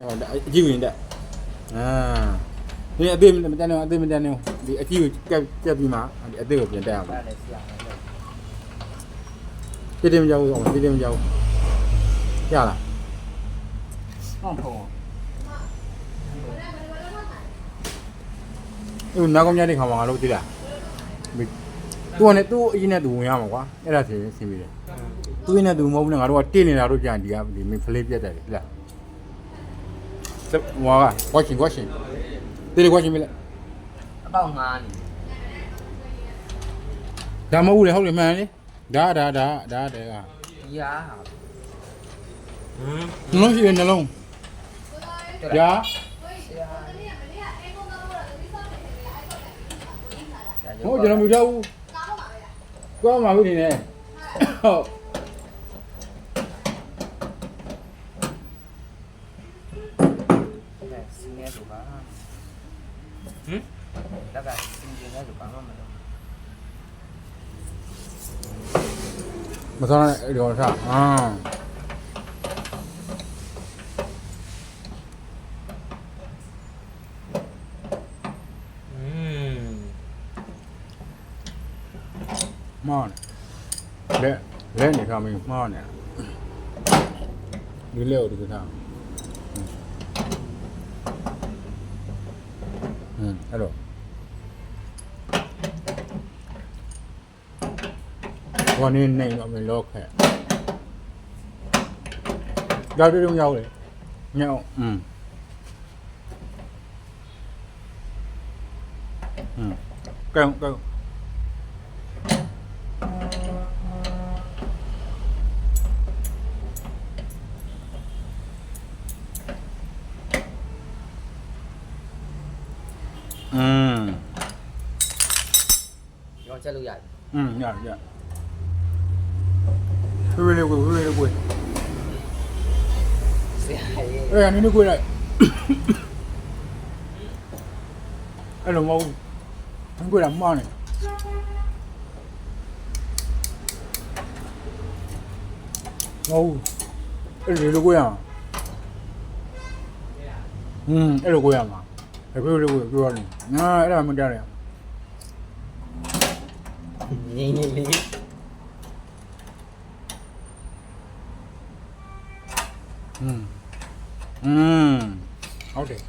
ဟောအကြည့်ဝင်တက်အာဒီအသေးမတန်တော့အသေးမတန်တော့ဒီအကြည့်ကိုကက်ကက်ပြီးမှဒီအသေးကိုပြန်တက်အောင်အဲ့ဒါဆရာလည်းပြည့်တယ်မကြောက်ဘူးအောင်ပြည့်တယ်မကြောက်ဘူးရလားဟုတ်ဖုံးဒီနောက်ကောင်းကြတဲ့ခါမှာငါတို့သိလားသူကလည်းသူ့အရင်နဲ့သူဝင်ရမှာကွာအဲ့ဒါဆိုရင်ဆင်းပြီးတယ်သူ့ရင်နဲ့သူမဟုတ်ဘူးနဲ့ငါတို့ကတင်းနေတာတို့ကြံဒီကဒီမင်းဖလေးပြတ်တယ်သိလား စဟွာက watching watching တေး watching မလဲအပေါက်ငါးနေဒါမဟုတ်ဘူးလေဟုတ်တယ်မှန်လေဒါဒါဒါဒါတဲ့ကဒီဟာဟမ်နှလုံးရှိတယ်နှလုံးရာဆရာဟုတ်ကျွန်တော်မြူတော့ဘူးကောင်းပါဘူးနေနဲ့ဟုတ်အဲ့စင်းနေဆိုပါဟမ်လက်ကစင်းနေဆိုပါမမလို့မစောနဲ့ဒီကော င်ထားအာอืมမောင်းလက်လက်နေထားမင်းမောင်းနေဒီလက်ကိုဒီကထားဟ င်းအဲ့တော့ဘာနေနေတော့မလောခဲရောက်တယ်တော့ရောက်တယ်ညောင်းอืมอืมကောင်းကောင်း อืม ရောချက်လို့ရတယ် อืมရရဝေးလေးကိုဝေးလေးကို ဆရာရေး เอ้ยอันนี้นี่ကိုလိုက်အဲ့လိုမဟုတ်ဘူးကိုလာမောင်းနေမဟုတ်အဲ့ဒီလိုကိုရအောင်อืมအဲ့လိုကိုရမှာအခုလိုကိုပြောရတယ်ငါ Aku udah jual nih. Nah, ada kamu jual ya. Ini ini. Hmm. Hmm. Oke. Okay.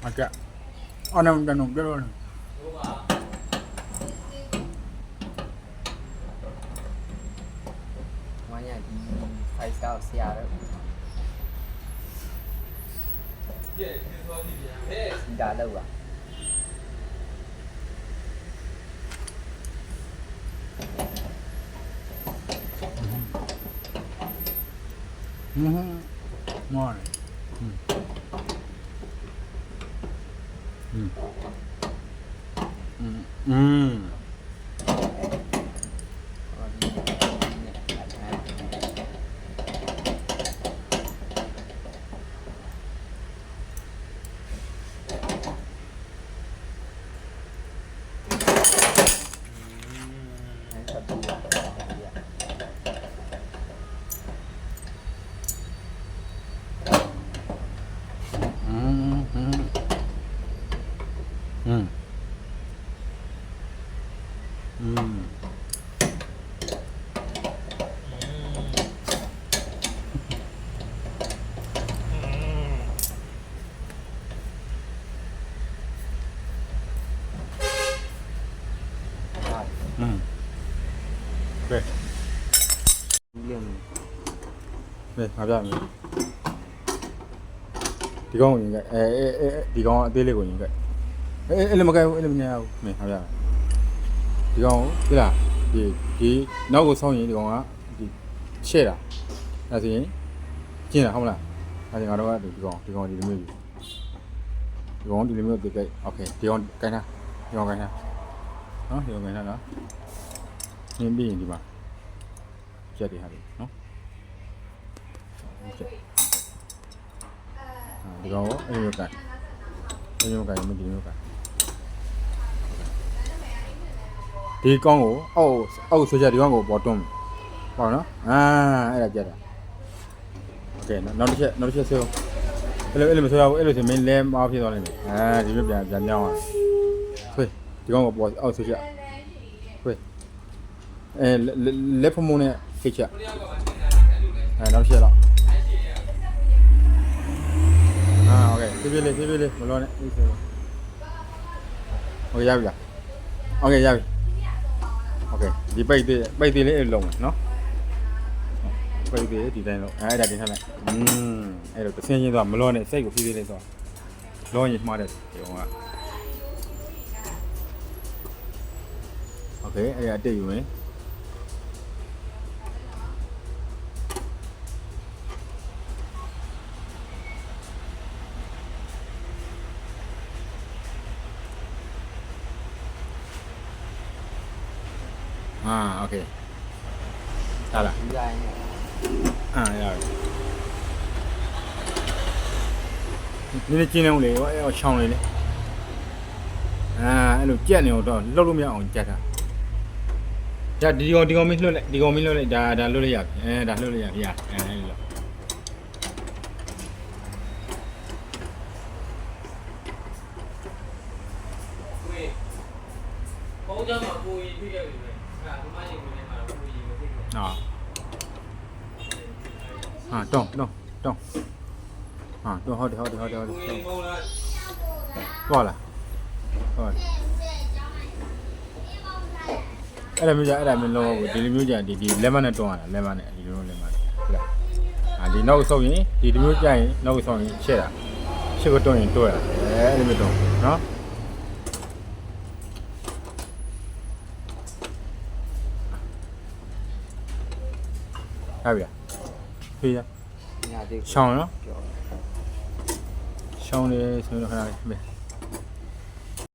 Agak. Oh, nang danung dulu. Banyak. တနုံပြောတယ်မညာဒီ5 star ဆရာ ကဲငါပြမယ်ဒီကောင်ကိုရင်ကဲအဲအဲအဲဒီကောင်အသေးလေးကိုရင်ကဲအဲအဲ့လိုမကဲဘူးအဲ့လိုမညာဘူးမင်းငါပြမယ်ဒီကောင်ကိုသိလားဒီဒီနောက်ကိုဆောင်းရင်ဒီကောင်ကဒီရှဲ့တာအဲဆိုရင်ကျင်းတာဟုတ်မလားအဲဒါငါတို့ကဒီကောင်ဒီကောင်ဒီလိုမျိုးယူဒီကောင်ဒီလိုမျိုးတိတ်ကဲโอเคဒီကောင်ကိုင်းထားဒီကောင်ကိုင်းထားနော်ဒီကောင်ကိုင်းထားနော်နင်းပြီးရင်ဒီမှာချက်တွေဟာလေနော် ချက်အာဒီကောင်ကိုအဲ့လိုကန်အဲ့လိုကန်မဒီလိုကန်ဒီကောင်ကိုအောက်အောက်ဆိုကြဒီကောင်ကိုပေါ်တွန်းဒီ ပေါ့နော်အာအဲ့ဒါကြက်တာโอเคနောက်တစ်ချက်နောက်တစ်ချက်ဆွဲအဲ့လိုအဲ့လိုမဆွဲရဘူးအဲ့လိုဆိုမင်းလဲမအောင်ဖြစ်သွားလိမ့်မယ်အာဒီလိုပြန်ပြန်ပြောင်းအောင်ဆွဲဒီကောင်ကပေါ်အောက်ဆွဲချက်ဆွဲအဲလက်ဖမုံနဲ့ခိတ်ချက်အဲနောက်တစ်ချက်တော့ ပြေးပြေးလေးပြေးပြေးလေးမလောနဲ့အေးဆွဲโอเคရပြီလားโอเคရပြီ โอเคဒီပိတ်သေးပိတ်သေးလေးအဲ့လိုလုံးမယ်နော်ပိတ်သေးဒီတိုင်းလုံးအဲ့ဒါတင်ထားလိုက်อืมအဲ့တော့တစ်ဆင်းချင်းသွားမလောနဲ့စိတ်ကိုဖြည်းဖြည်းလေးသွားလောရင်မှားတယ်ဒီကောင်ကโอเคအဲ့ဒါအတိတ်ယူမယ်အာโอเคဟာလား ဒီတိုင်း အာရပြီနည်းနည်းကျင်းလုံးလေဟောအဲ့ချောင်းလေးလေအာအဲ့လိုကြက်နေတော့လှုပ်လို့မရအောင်ကြက်တာဒါဒီကောင်ဒီကောင်မင်းလှုပ်လိုက်ဒီကောင်မင်းလှုပ်လိုက်ဒါဒါလှုပ်လိုက်ရပြီအဲဒါလှုပ်လိုက်ရပြီရအဲအဲ့လိုကိုယ်ဘုံကြောင့်မပူရင်ဖြစ်ခဲ့ပြီပဲအဲဒါဒီမရှင်ကိုလည်းမှာပူ ရင်မဖြစ်ခဲ့ဟာဟာတောင်းတောင်းတောင်းဟာတော့ဟုတ်တယ်ဟုတ်တယ်ဟုတ်တယ်ဟုတ်ပူတယ်ရင်ဘုံလားသွားလားဟုတ်အဲ့ဒါမျိုးကြအဲ့ဒါမျိုးလုံးဘူးဒီလိုမျိုးကြဒီဒီလက်မနဲ့တွန်းရတာလက်မနဲ့ဒီလိုလက်မနဲ့ဟုတ်လားအာဒီနောက်ဆုပ်ရင်ဒီလိုမျိုးကြရင်နောက်ဆုပ်ရင်ချက်တာချက်ကိုတွန်းရင်တွဲတာအဲအဲ့လိုမျိုးတွန်းနော် ဟာဗျာဖေးရညာသေးရှောင်းနော်ကြော်ရှောင်းလေဆိုတော့ခဏလေးမေး